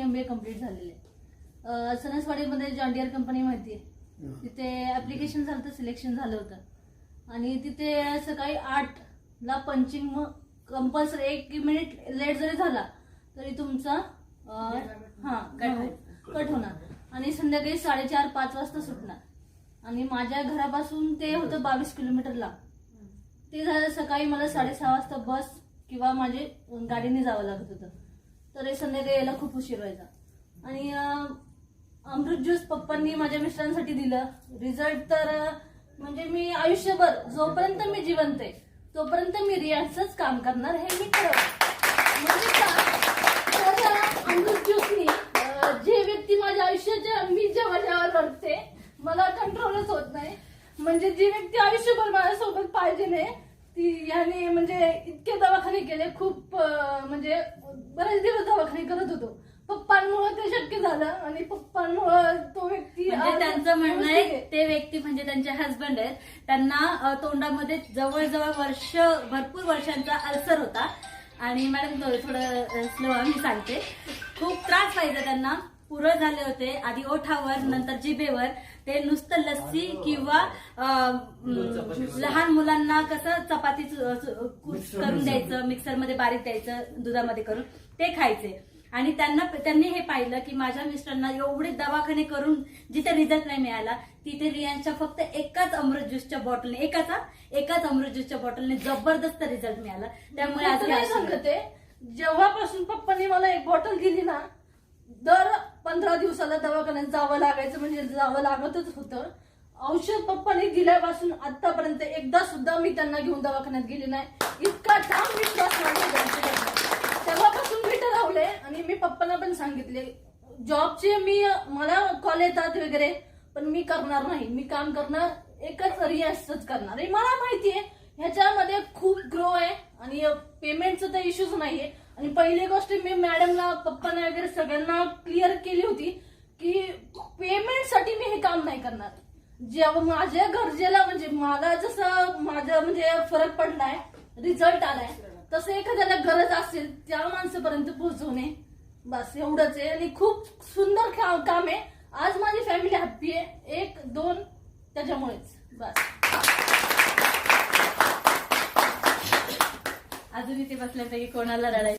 M बी ए complete झालेले आहे. सणसवाडीमध्ये John Deere company माहिती आहे. तिथे ऍप्लिकेशन झालं तर सिलेक्शन झालं होतं. आणि तिथे सकाळी आठ ला पंचिंग मग कंपल्सरी एक मिनिट लेट जरी झाला तरी तुमचा हा कट होणार. आणि संध्याकाळी साडेचार पाच वाजता सुटणार. आणि माझ्या घरापासून ते होतं बावीस किलोमीटरला. ते झालं सकाळी मला साडेसहा वाजता बस किंवा माझे गाडीने जावं लागत होतं. तर हे संध्याकाळी यायला खूप उशीर व्हायचा. आणि अमृत ज्यूस पप्पांनी माझ्या मिस्टरांसाठी दिलं. रिझल्ट तर म्हणजे मी आयुष्यभर जोपर्यंत मी जिवंत आहे तोपर्यंत मी रियाजच काम करणार हे मी ठरवलं. म्हणजे तर अमृत ज्यूसनी जे व्यक्ती माझ्या आयुष्याच्या मी जेव्हा जेव्हा रडते मला कंट्रोलच होत नाही. म्हणजे जी व्यक्ती आयुष्यभर माझ्यासोबत पाहिजे नाही ती याने म्हणजे इतके दवाखाने केले खूप म्हणजे बरेच दिवस दवाखाने करत होतो. पप्पांमुळे ते शक्य झालं आणि पप्पांमुळे तो व्यक्ती म्हणजे त्यांचं म्हणणं आहे ते व्यक्ती म्हणजे त्यांचे हस्बंड आहेत. त्यांना तोंडामध्ये जवळजवळ वर्ष भरपूर वर्षांचा अल्सर होता. आणि मॅडम थोडं स्लो मी सांगते. खूप त्रास व्हायचा त्यांना. पुरळ झाले होते आधी ओठावर नंतर जिभेवर. ते नुसतं लस्सी किंवा लहान मुलांना कसं चपाती करून द्यायचं मिक्सरमध्ये बारीक द्यायचं दुधामध्ये करून ते खायचे. आणि त्यांना त्यांनी हे पाहिलं की माझ्या मिस्टरांना एवढे दवाखाने करून जिथे रिझल्ट नाही मिळाला तिथे रियांच्या फक्त एकाच अमृत ज्यूसच्या बॉटलने एकाच हा, एकाच अमृत ज्यूसच्या बॉटलने जबरदस्त रिझल्ट मिळाला. त्यामुळे आज. सांगते जेव्हापासून पप्पांनी मला एक बॉटल दिली ना दर पंधरा दिवसाला दवाखान्यात जावं लागायचं म्हणजे जावं लागतच होतं. औषध पप्पानी दिल्यापासून आतापर्यंत एकदा सुद्धा मी त्यांना घेऊन दवाखान्यात गेले नाही. इतका ठाम विश्वास माझ्या तेव्हापासून मी ठरवले आणि मी पप्पांना पण सांगितले जॉबचे मी मला कॉल येतात वगैरे पण मी करणार नाही. मी काम करणार एकच रियाजच करणार. हे मला माहितीये ह्याच्यामध्ये खूप ग्रो आहे आणि पेमेंटचं तर इश्यूज नाहीये. आणि पहिली गोष्ट मी मॅडमला पप्पांना वगैरे सगळ्यांना क्लिअर केली होती की पेमेंटसाठी मी हे काम नाही करणार. जेव्हा माझ्या गरजेला म्हणजे मला जसं माझं म्हणजे फरक पडलाय रिझल्ट आलाय तसं एखाद्याला गरज असेल त्या माणसापर्यंत पोहोचवणे. बस एवढंच आहे. आणि खूप सुंदर काम आहे. आज माझी फॅमिली हॅप्पी आहे. एक दोन त्याच्यामुळेच. बस. अजून इथे बसल्यापैकी कोणाला रडायचं?